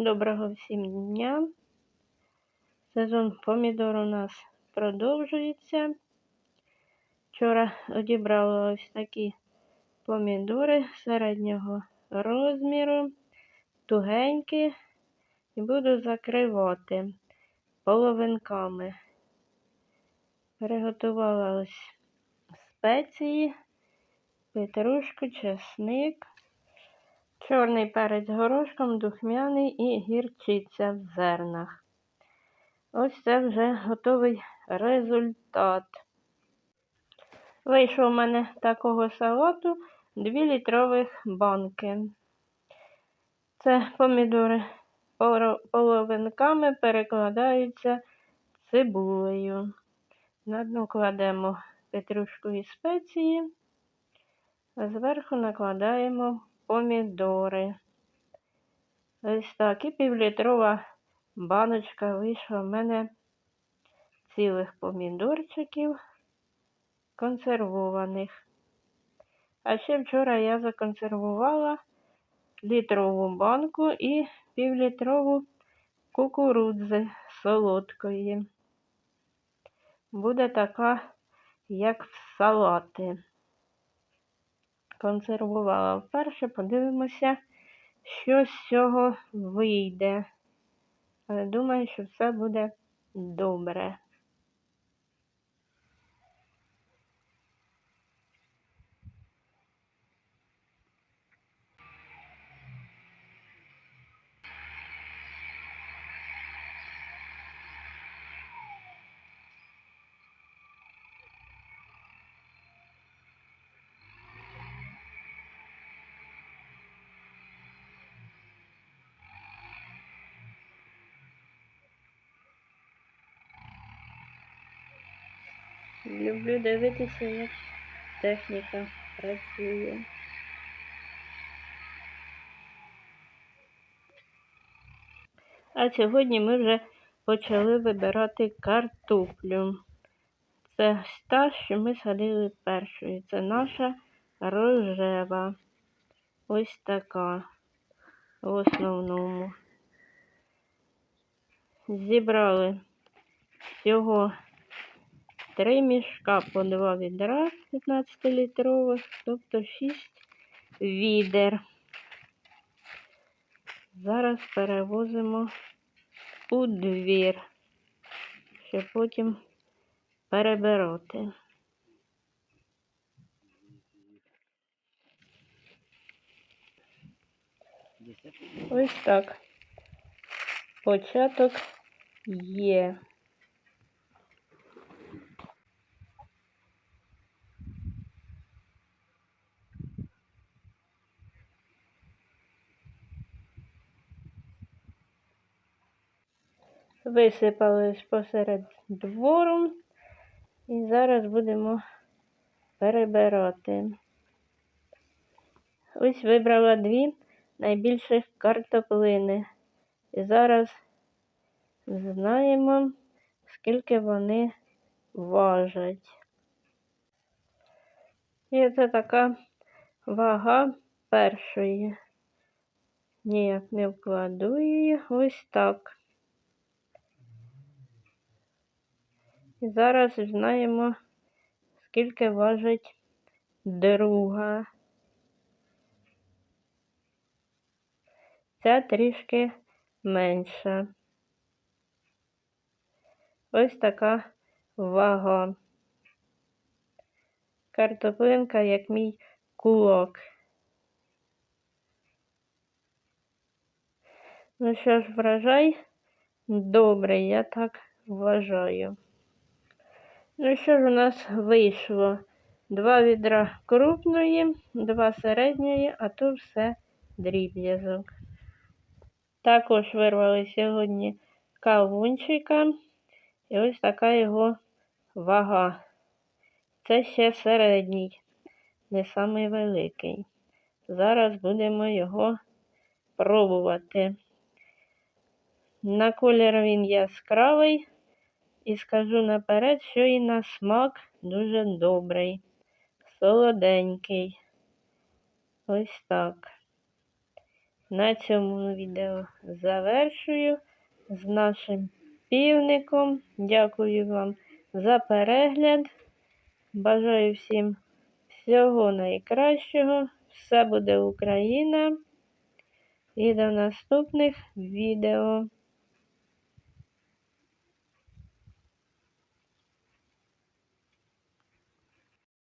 Доброго всім дня. Сезон помідор у нас продовжується. Вчора одібрала ось такі помідори середнього розміру, тугенькі, і буду закривати половинками. Приготувала ось спеції, петрушку, чесник. Чорний перець горошком, духмяний і гірчиця в зернах. Ось це вже готовий результат. Вийшов у мене такого салату 2 літрових банки. Це помідори половинками перекладаються цибулею. На дно кладемо петрушку і спеції, а зверху накладаємо помідори. Ось так. І півлітрова баночка вийшла в мене цілих помідорчиків консервованих. А ще вчора я законсервувала літрову банку і півлітрову кукурудзи солодкої. Буде така, як в салати консервувала вперше, подивимося, що з цього вийде. Але думаю, що все буде добре. Люблю дивитися, як техніка працює. А сьогодні ми вже почали вибирати картоплю. Це та, що ми садили першою. Це наша рожева. Ось така в основному. Зібрали всього Три мішка по два відра 15-літрових, тобто 6 відер. Зараз перевозимо у двір, щоб потім перебирати. Ось так. Початок є. Висипали посеред двору і зараз будемо перебирати. Ось вибрала дві найбільших картоплини. І зараз знаємо, скільки вони важать. І це така вага першої. Ніяк не вкладу її ось так. І зараз знаємо, скільки важить друга. Ця трішки менша. Ось така вага. Картоплинка, як мій кулак. Ну що ж, врожай добрий, я так вважаю. Ну що ж у нас вийшло? Два відра крупної, два середньої, а то все дріб'язок. Також вирвали сьогодні кавунчика. І ось така його вага. Це ще середній, не самий великий. Зараз будемо його пробувати. На колір він яскравий. І скажу наперед, що і на смак дуже добрий, солоденький. Ось так. на цьому відео завершую з нашим півником. Дякую вам за перегляд. Бажаю всім всього найкращого. Все буде Україна. І до наступних відео.